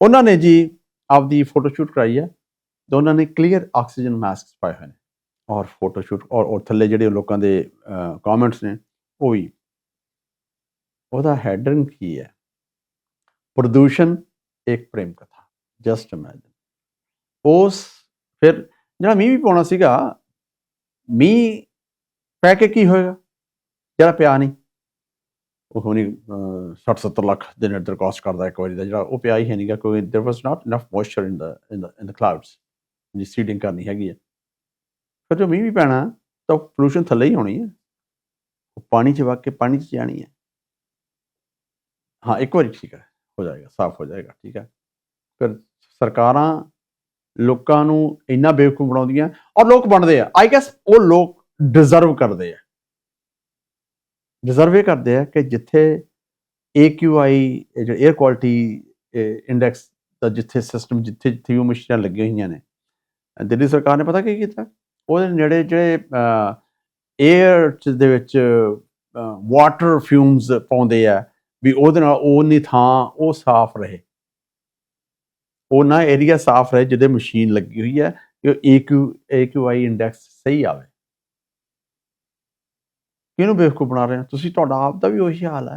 ਉਹਨਾਂ ਨੇ ਜੀ ਆਪਦੀ ਫੋਟੋ ਸ਼ੂਟ ਕਰਾਈ ਹੈ ਤੇ ਉਹਨਾਂ ਨੇ ਕਲੀਅਰ ਆਕਸੀਜਨ ਮਾਸਕ ਪਾਏ ਹੋਏ ਨੇ। ਔਰ ਫੋਟੋ ਸ਼ੂਟ ਔਰ ਔਰ ਥੱਲੇ ਜਿਹੜੇ ਲੋਕਾਂ ਦੇ ਕਮੈਂਟਸ ਨੇ, ਉਹ ਵੀ। ਉਹਦਾ ਹੈਡਰਿੰਗ ਕੀ ਹੈ? ਪ੍ਰਦੂਸ਼ਣ ਇੱਕ ਪ੍ਰੇਮ ਕਥਾ ਜਸਟ ਇਮੇਜਿਨ ਉਸ ਫਿਰ ਜਿਹੜਾ ਮੀਂਹ ਵੀ ਪਾਉਣਾ ਸੀਗਾ, ਮੀਂਹ ਪੈ ਕੇ ਕੀ ਹੋਏਗਾ? ਜਿਹੜਾ ਪਿਆ ਨਹੀਂ। ਉਹ ਹੋਣੀ 60 70 ਲੱਖ ਦੇ ਨੇੜੇ ਕਾਸਟ ਕਰਦਾ ਇੱਕ ਵਾਰੀ ਦਾ ਜਿਹੜਾ ਉਹ ਪਿਆ ਹੀ ਹੈ ਨਹੀਂਗਾ ਕੋਈ there was not enough moisture in the in the in the clouds ਜੀ ਸੀਡਿੰਗ ਕਰਨੀ ਹੈਗੀ ਹੈ ਫਿਰ ਜੋ ਮੀਂਹ ਵੀ ਪੈਣਾ ਤਾਂ ਪੋਲੂਸ਼ਨ ਥੱਲੇ ਹੀ ਹੋਣੀ ਹੈ ਉਹ ਪਾਣੀ 'ਚ ਵਗ ਕੇ ਪਾਣੀ 'ਚ ਜਾਣੀ ਹੈ ਹਾਂ ਇੱਕ ਵਾਰੀ ਠੀਕ ਹੈ ਹੋ ਜਾਏਗਾ ਸਾਫ਼ ਹੋ ਜਾਏਗਾ ਠੀਕ ਹੈ ਫਿਰ ਸਰਕਾਰਾਂ ਲੋਕਾਂ ਨੂੰ ਇੰਨਾ ਬੇਵਕੂਫ ਬਣਾਉਂਦੀਆਂ ਔਰ ਲੋਕ ਬਣਦੇ ਆ ਆਈ ਗੈਸ ਉਹ ਲੋਕ ਡਿਜ਼ਰਵ ਕਰਦੇ ਆ ਡਿਜ਼ਰਵ ਇਹ ਕਰਦੇ ਆ ਕਿ ਜਿੱਥੇ AQI ਇਹ ਜਿਹੜਾ 에ਅਰ ਕੁਆਲਿਟੀ ਇੰਡੈਕਸ ਦਾ ਜਿੱਥੇ ਸਿਸਟਮ ਜਿੱਥੇ ਜਿੱਥੇ ਉਹ ਮਸ਼ੀਨਾਂ ਲੱਗੀਆਂ ਹੋਈਆਂ ਨੇ। ਦਿੱਲੀ ਸਰਕਾਰ ਨੇ ਪਤਾ ਕੀ ਕੀਤਾ? ਉਹਦੇ ਨੇੜੇ ਜਿਹੜੇ 에ਅਰ ਦੇ ਵਿੱਚ ਵਾਟਰ ਫਿਊਮਸ ਪਾਉਂਦੇ ਆ ਵੀ ਉਹਦੇ ਨਾਲ ਉਹ ਨਹੀਂ ਥਾਂ ਉਹ ਸਾਫ਼ ਰਹੇ। ਉਹ ਨਾ ਏਰੀਆ ਸਾਫ਼ ਰਹੇ ਜਿਹਦੇ ਮਸ਼ੀਨ ਲੱਗੀ ਹੋਈ ਹੈ ਕਿ AQ AQI ਇੰਡੈਕਸ ਸਹੀ ਆਵੇ। ਕਿਹਨੂੰ ਬੇਵਕੂਫ ਬਣਾ ਰਹੇ ਹੋ? ਤੁਸੀਂ ਤੁਹਾਡਾ ਆਪ ਦਾ ਵੀ ਉਹੀ ਹਾਲ ਹੈ।